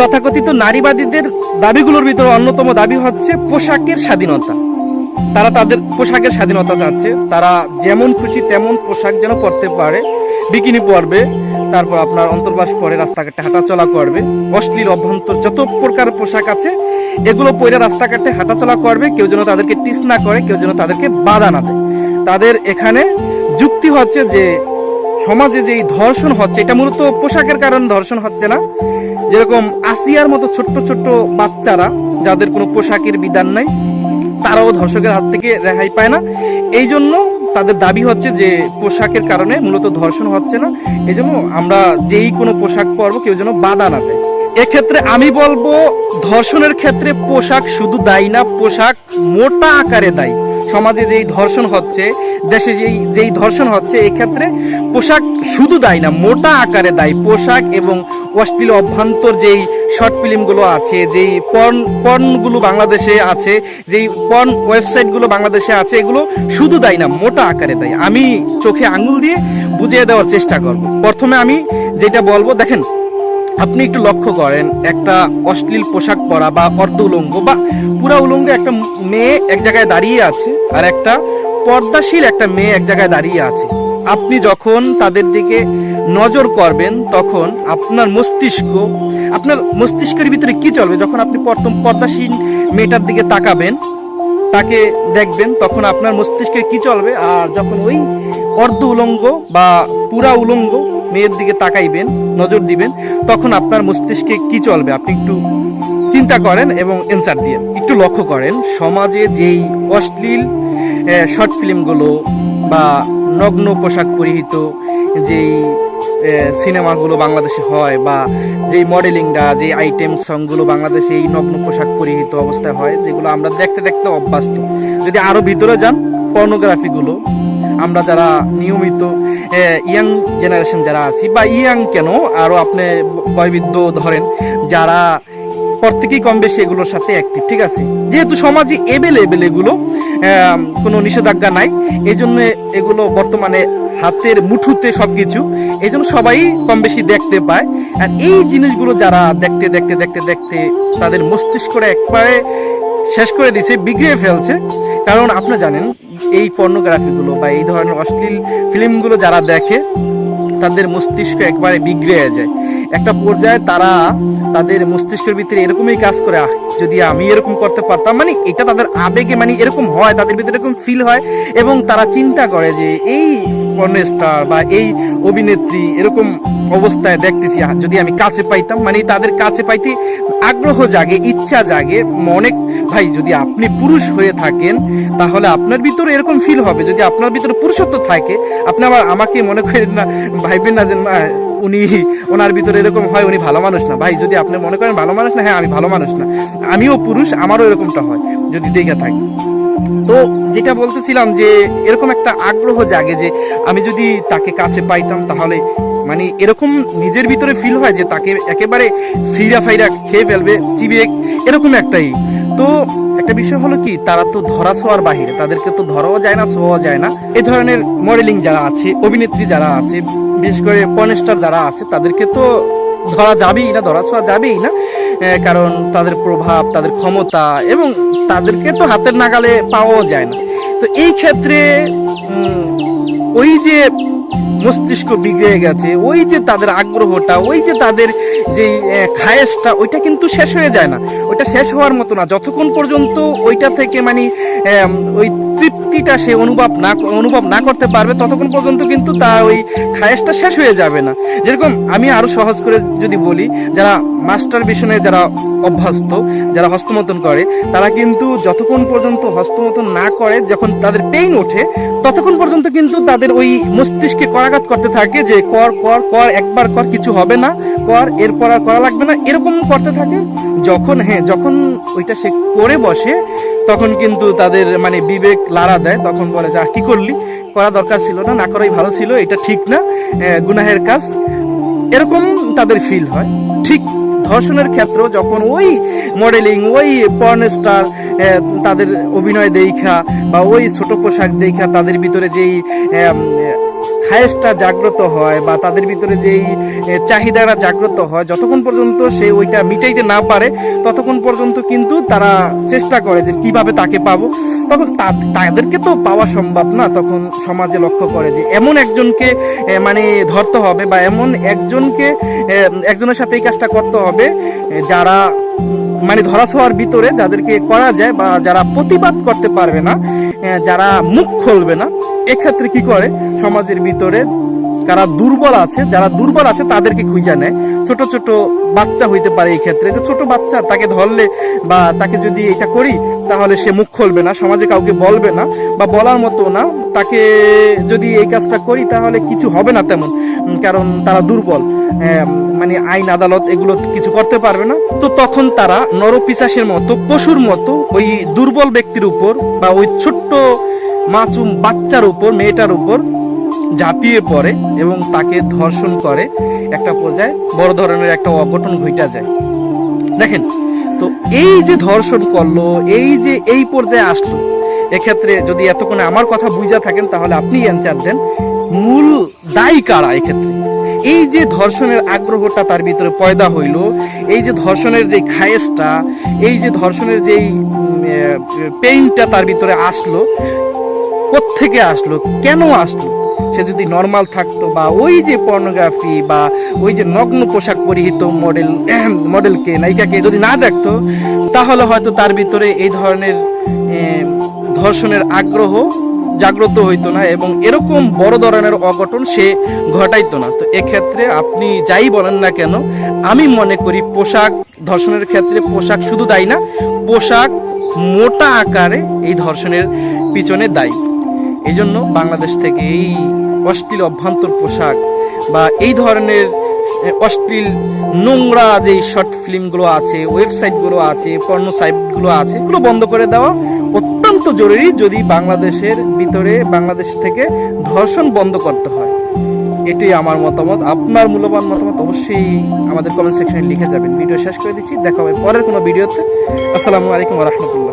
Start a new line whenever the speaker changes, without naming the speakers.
তথাকথিত নারীবাদীদের দাবিগুলোর ভিতরে অন্যতম দাবি হচ্ছে পোশাকের স্বাধীনতা। তারা তাদের পোশাকের স্বাধীনতা চাচ্ছে। তারা যেমন খুশি তেমন পোশাক যেন পরতে পারে। বিকিনি পরবে, তারপর আপনার অন্তর্বাস পরে রাস্তাঘাটে হাঁটাচলা করবে। অশ্লীল অভ্যন্তর যত প্রকার পোশাক আছে, এগুলো পরে রাস্তাঘাটে হাঁটাচলা করবে। কেউ যেন তাদেরকে টিস না করে, কেউ যেন তাদেরকে বাধা না দেয়। তাদের এখানে যুক্তি হচ্ছে যে, সমাজে যে ধর্ষণ হচ্ছে, এটা মূলত পোশাকের কারণে ধর্ষণ হচ্ছে না। যেরকম আসিয়ার মতো ছোট্ট ছোট্ট বাচ্চারা যাদের কোনো পোশাকের বিধান নাই, তারাও ধর্ষকের হাত থেকে রেহাই পায় না। এই জন্য তাদের দাবি হচ্ছে যে পোশাকের কারণে মূলত ধর্ষণ হচ্ছে না। এই জন্য আমরা যেই কোনো পোশাক পরবো, কেউ যেন বাধা না দেয়। এক্ষেত্রে আমি বলব, ধর্ষণের ক্ষেত্রে পোশাক শুধু দায়ী না, পোশাক মোটা আকারে দায়ী। সমাজে যেই ধর্ষণ হচ্ছে দেশে যেই যেই ধর্ষণ হচ্ছে এই ক্ষেত্রে পোশাক শুধু দায়ী না, মোটা আকারে দায়ী। পোশাক এবং অশ্লীল অভ্যন্তর যেই শর্ট ফিল্মগুলো আছে, যেই পর্ন পর্নগুলো বাংলাদেশে আছে, যেই পর্ন ওয়েবসাইটগুলো বাংলাদেশে আছে, এগুলো শুধু দায়ী না, মোটা আকারে দায়ী। আমি চোখে আঙুল দিয়ে বুঝিয়ে দেওয়ার চেষ্টা করব। প্রথমে আমি যেটা বলব, দেখেন, আপনি একটু লক্ষ্য করেন, একটা অশ্লীল পোশাক পরা বা অর্ধ উলঙ্গ বা পুরা উলঙ্গ একটা মেয়ে এক জায়গায় দাঁড়িয়ে আছে আর একটা পর্দাশীল একটা মেয়ে এক জায়গায় দাঁড়িয়ে আছে। আপনি যখন তাদের দিকে নজর করবেন, তখন আপনার মস্তিষ্ক, আপনার মস্তিষ্কের ভিতরে কি চলবে? যখন আপনি প্রথম পর্দাশীল মেয়েটার দিকে তাকাবেন, তাকে দেখবেন, তখন আপনার মস্তিষ্কে কি চলবে? আর যখন ওই অর্ধ উলঙ্গ বা পুরা উলঙ্গ মেয়ের দিকে তাকাইবেন, নজর দিবেন, তখন আপনার মস্তিষ্কে কি চলবে? আপনি একটু চিন্তা করেন এবং অ্যান্সার দিয়ে। একটু লক্ষ্য করেন, সমাজে যেই অশ্লীল শর্ট ফিল্মগুলো বা নগ্ন পোশাক পরিহিত যেই সিনেমাগুলো বাংলাদেশে হয় বা যেই মডেলিংটা যে আইটেম সংগুলো বাংলাদেশে এই নগ্ন পোশাক পরিহিত অবস্থায় হয়, যেগুলো আমরা দেখতে দেখতে অভ্যস্ত। যদি আরও ভিতরে যান পর্নোগ্রাফিগুলো আমরা যারা নিয়মিত ইয়াং জেনারেশন যারা আছি বা ইয়াং কেন আরও আপনি বয়বৃদ্ধ ধরেন, যারা প্রত্যেকেই কম বেশি এগুলোর সাথে অ্যাক্টিভ ঠিক আছে? যেহেতু সমাজে এবেলেবেল এগুলো কোনো নিষেধাজ্ঞা নাই এই জন্য এগুলো বর্তমানে হাতের মুঠুতে সব কিছু এই জন্য সবাই কম বেশি দেখতে পায়। আর এই জিনিসগুলো যারা দেখতে দেখতে দেখতে দেখতে তাদের মস্তিষ্কটা একবারে শেষ করে দিছে, বিগড়ে ফেলছে। কারণ আপনি জানেন, এই পর্নোগ্রাফিগুলো বা এই ধরনের অশ্লীল ফিল্মগুলো যারা দেখে, তাদের মস্তিষ্ক একবারে বিগড়ে যায়। একটা পর্যায়ে তারা তাদের মস্তিষ্কের ভিতরে এরকমই কাজ করে যদি আমি এরকম করতে পারতাম মানে এটা তাদের আবেগে মানে এরকম হয়, তাদের ভিতরে এরকম ফিল হয় এবং তারা চিন্তা করে যে, এই স্টার বা এই অভিনেত্রী এরকম অবস্থায় দেখতেছি যদি আমি কাছে পাইতাম মানে তাদের কাছে পাইতে আগ্রহ জাগে, ইচ্ছা জাগে অনেক ভাই, যদি আপনি পুরুষ হয়ে থাকেন, তাহলে আপনার ভিতরে এরকম ফিল হবে। যদি আপনার ভিতরে পুরুষত্ব থাকে, আপনি আবার আমাকে মনে করেন না, ভাইবেন না যে উনি ওনার ভিতরে এরকম হয়, উনি ভালো মানুষ না। ভাই, যদি আপনি মনে করেন ভালো মানুষ না হ্যাঁ আমি ভালো মানুষ না। আমিও পুরুষ, আমারও এরকমটা হয়, যদি দেখে থাকি। তো যেটা বলতেছিলাম যে, এরকম একটা আগ্রহ জাগে যে, আমি যদি তাকে কাছে পাইতাম তাহলে মানে এরকম নিজের ভিতরে ফিল হয় যে, তাকে একেবারে সিরা ফাইরা খেয়ে ফেলবে, চিবিয়ে, এরকম একটাই। তো একটা বিষয় হলো কি, তারা তো ধরা ছোঁয়ার বাহিরে, তাদেরকে তো ধরাও যায় না, ছোঁয়াও যায় না। এ ধরনের মডেলিং যারা আছে, অভিনেত্রী যারা আছে, বিশেষ করে পর্নস্টার যারা আছে, তাদেরকে তো ধরা যাবেই না, ধরা ছোঁয়া যাবেই না। কারণ তাদের প্রভাব, তাদের ক্ষমতা, এবং তাদেরকে তো হাতের নাগালে পাওয়াও যায় না। তো এই ক্ষেত্রে ওই যে মস্তিষ্ক বিগড়ে গেছে, ওই যে তাদের আগ্রহটা, ওই যে তাদের যে খায়েসটা ওইটা কিন্তু শেষ হয়ে যায় না। ওইটা শেষ হওয়ার মতো না। যতক্ষণ পর্যন্ত ওইটা থেকে মানে ওই ওই তৃপ্তিটা সে অনুভব না অনুভব না করতে পারবে, ততক্ষণ পর্যন্ত কিন্তু তার ওই খায়েসটা শেষ হয়ে যাবে না। যেরকম আমি আরও সহজ করে যদি বলি, যারা মাস্টার বেশনে যারা অভ্যস্ত, যারা হস্তমতন করে, তারা কিন্তু যতক্ষণ পর্যন্ত হস্তমতন না করে, যখন তাদের পেইন ওঠে, ততক্ষণ পর্যন্ত কিন্তু তাদের ওই মস্তিষ্কে করাঘাত করতে থাকে যে কর কর কর, একবার কর, কিছু হবে না। কর এরপর আর করা লাগবে না। এরকম করতে থাকে। যখন হ্যাঁ যখন ওইটা সে করে বসে, তখন কিন্তু তাদের মানে বিবেক লাড়া দেয়। তখন বলে যা কি করলি? করা দরকার ছিল না না করাই ভালো ছিল, এটা ঠিক না গুনাহের কাজ। এরকম তাদের ফিল হয়। ঠিক ধর্ষণের ক্ষেত্রেও যখন ওই মডেলিং ওই পর্ন স্টার তাদের অভিনয় দেখা বা ওই ছোট পোশাক দেখা, তাদের ভিতরে যেই খায়েসটা জাগ্রত হয় বা তাদের ভিতরে যেই চাহিদাটা জাগ্রত হয়, যতক্ষণ পর্যন্ত সে ওইটা মিটাইতে না পারে, ততক্ষণ পর্যন্ত কিন্তু তারা চেষ্টা করে যে কীভাবে তাকে পাবো। তখন তাদেরকে তো পাওয়া সম্ভব না, তখন সমাজে লক্ষ্য করে যে এমন একজনকে মানে ধরতে হবে বা এমন একজনকে একজনের সাথে এই কাজটা করতে হবে যারা মানে ধরাছোঁয়ার ভিতরে যাদেরকে করা যায় বা যারা প্রতিবাদ করতে পারবে না যারা মুখ খুলবে না এক্ষেত্রে কি করে? সমাজের ভিতরে যারা দুর্বল আছে, যারা দুর্বল আছে তাদেরকে খুঁজে নেয়। ছোট ছোট বাচ্চা হইতে পারে এই ক্ষেত্রে। যে ছোট বাচ্চা, তাকে ধরলে বা তাকে যদি এটা করি, তাহলে সে মুখ খুলবে না, সমাজে কাউকে বলবে না বা বলার মতো না। তাকে যদি এই কাজটা করি, তাহলে কিছু হবে না তেমন কারণ তারা দুর্বল। মানে আইন, আদালত এগুলো কিছু করতে পারবে না। তো তখন তারা নরপিশাসের মতো, পশুর মতো ওই দুর্বল ব্যক্তির উপর বা ওই ছোট্ট মাসুম বাচ্চার উপর, মেয়েটার উপর ঝাঁপিয়ে পড়ে এবং তাকে ধর্ষণ করে একটা পর্যায়ে বড় ধরনের একটা অঘটন ঘইটা যায়। দেখেন, তো এই যে ধর্ষণ করল, এই যে এই পর্যায়ে আসলো, এক্ষেত্রে যদি এতক্ষণে আমার কথা বুঝা থাকেন, তাহলে আপনি অ্যান্সার দেন, মূল দায়ী কারা এক্ষেত্রে? এই যে ধর্ষণের আগ্রহটা তার ভিতরে পয়দা হইল, এই যে ধর্ষণের যে খায়েসটা এই যে ধর্ষণের যেই পেইনটা তার ভিতরে আসলো কোত্থেকে আসলো? কেন আসলো? সে যদি নর্মাল থাকতো বা ওই যে পর্নোগ্রাফি বা ওই যে নগ্ন পোশাক পরিহিত মডেল মডেলকে নায়িকাকে যদি না দেখতো, তাহলে হয়তো তার ভিতরে এই ধরনের ধর্ষণের আগ্রহ জাগ্রত হইতো না এবং এরকম বড় ধরনের অঘটন সে ঘটাইতো না। তো এক্ষেত্রে আপনি যাই বলেন না কেন, আমি মনে করি পোশাক, ধর্ষণের ক্ষেত্রে পোশাক শুধু দায়ী না, পোশাক মোটা আকারে এই ধর্ষণের পিছনে দায়ী। এই জন্য বাংলাদেশ থেকে এই অশ্লীল অভ্যন্তর পোশাক বা এই ধরনের অশ্লীল নোংরা যে শর্ট ফিল্মগুলো আছে ওয়েবসাইটগুলো আছে পর্ণ সাইটগুলো আছে, এগুলো বন্ধ করে দেওয়া অত্যন্ত জরুরি যদি বাংলাদেশের ভিতরে, বাংলাদেশ থেকে ধর্ষণ বন্ধ করতে হয়। এটাই আমার মতামত। আপনার মূল্যবান মতামত অবশ্যই আমাদের কমেন্ট সেকশনে লিখে যাবেন। ভিডিও শেষ করে দিচ্ছি। দেখা হবে পরের কোনো ভিডিওতে। আসসালামু আলাইকুম রহমতুল্লাহ।